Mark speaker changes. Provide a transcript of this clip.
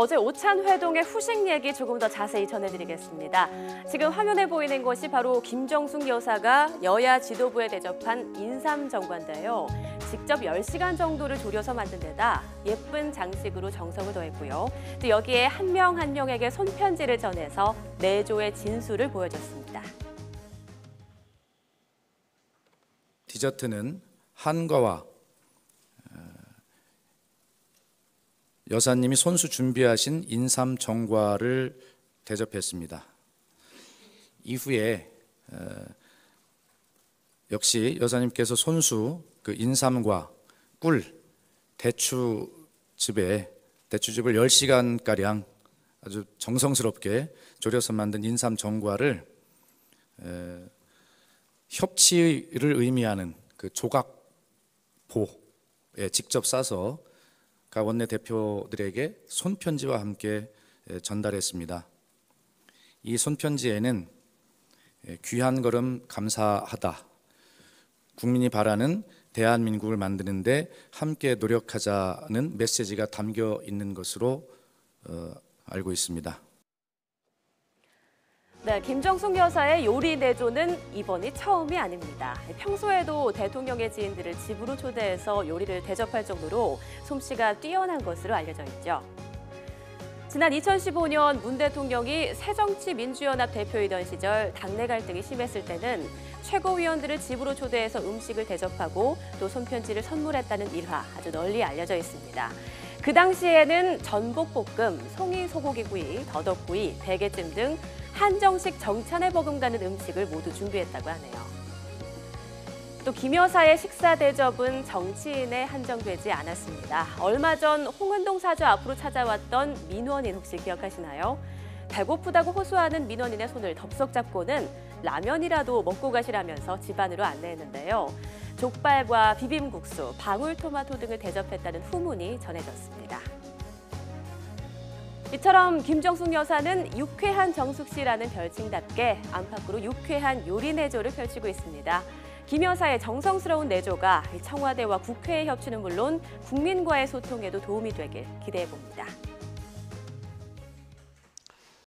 Speaker 1: 어제 오찬 회동의 후식 얘기 조금 더 자세히 전해드리겠습니다. 지금 화면에 보이는 것이 바로 김정숙 여사가 여야 지도부에 대접한 인삼정과인데요. 직접 10시간 정도를 졸여서 만든 데다 예쁜 장식으로 정성을 더했고요. 또 여기에 한 명 한 명에게 손편지를 전해서 내조의 진수를 보여줬습니다.
Speaker 2: 디저트는 한과와 여사님이 손수 준비하신 인삼 정과를 대접했습니다. 이후에 어, 역시 여사님께서 손수 그 인삼과 꿀 대추즙에 대추즙을 10시간 가량 아주 정성스럽게 졸여서 만든 인삼 정과를 에, 협치를 의미하는 그 조각보에 직접 싸서 각 원내 대표들에게 손편지와 함께 에, 전달했습니다. 이 손편지에는 에, 귀한 걸음 감사하다. 국민이 바라는 대한민국을 만드는데 함께 노력하자는 메시지가 담겨 있는 것으로 어, 알고 있습니다.
Speaker 1: 네, 김정숙 여사의 요리 내조는 이번이 처음이 아닙니다. 평소에도 대통령의 지인들을 집으로 초대해서 요리를 대접할 정도로 솜씨가 뛰어난 것으로 알려져 있죠. 지난 2015년 문 대통령이 새정치민주연합 대표이던 시절 당내 갈등이 심했을 때는 최고위원들을 집으로 초대해서 음식을 대접하고 또 손편지를 선물했다는 일화 아주 널리 알려져 있습니다. 그 당시에는 전복볶음, 송이 소고기구이, 더덕구이, 대게찜 등 한정식 정찬에 버금가는 음식을 모두 준비했다고 하네요. 또 김 여사의 식사 대접은 정치인에 한정되지 않았습니다. 얼마 전 홍은동 사주 앞으로 찾아왔던 민원인 혹시 기억하시나요? 배고프다고 호소하는 민원인의 손을 덥석 잡고는 라면이라도 먹고 가시라면서 집안으로 안내했는데요. 족발과 비빔국수, 방울토마토 등을 대접했다는 후문이 전해졌습니다. 이처럼 김정숙 여사는 유쾌한 정숙 씨라는 별칭답게 안팎으로 유쾌한 요리 내조를 펼치고 있습니다. 김 여사의 정성스러운 내조가 청와대와 국회의 협치는 물론 국민과의 소통에도 도움이 되길 기대해 봅니다.